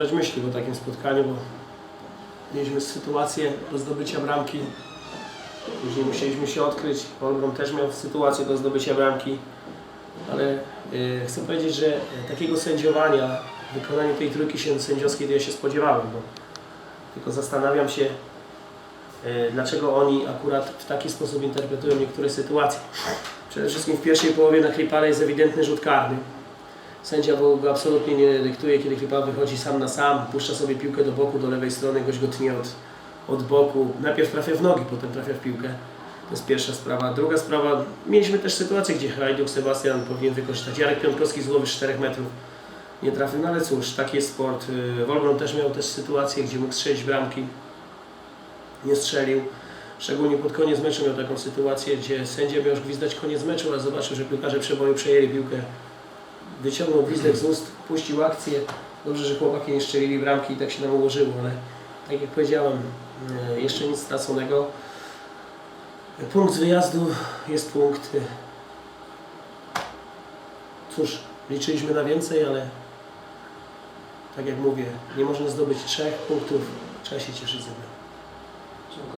Dać myśli po takim spotkaniu, bo mieliśmy sytuację do zdobycia bramki. Później musieliśmy się odkryć. Olbrom też miał sytuację do zdobycia bramki. Ale e, chcę powiedzieć, że takiego sędziowania w wykonaniu tej trójki się sędziowskiej to ja się spodziewałem. Bo tylko zastanawiam się, e, dlaczego oni akurat w taki sposób interpretują niektóre sytuacje. Przede wszystkim w pierwszej połowie na Klipale jest ewidentny rzut karny. Sędzia go absolutnie nie dyktuje, kiedy Klipal wychodzi sam na sam, puszcza sobie piłkę do boku, do lewej strony, goś go tnie od, od boku. Najpierw trafia w nogi, potem trafia w piłkę. To jest pierwsza sprawa. Druga sprawa, mieliśmy też sytuację, gdzie Hajduk Sebastian powinien wykorzystać. Jarek Piątkowski z głowy z 4 metrów nie trafił, no ale cóż, taki jest sport. Yy, Wolbrom też miał też sytuację, gdzie mógł strzelić bramki, nie strzelił. Szczególnie pod koniec meczu miał taką sytuację, gdzie sędzia miał już gwizdać koniec meczu, ale zobaczył, że piłkarze przeboju przejęli piłkę wyciągnął gwizdek z ust, puścił akcję. Dobrze, że chłopaki nie strzelili bramki i tak się nam ułożyło, ale tak jak powiedziałem, e, jeszcze nic straconego. Punkt z wyjazdu jest punkt. e, Cóż, liczyliśmy na więcej, ale tak jak mówię, nie można zdobyć trzech punktów, trzeba się cieszyć ze mną.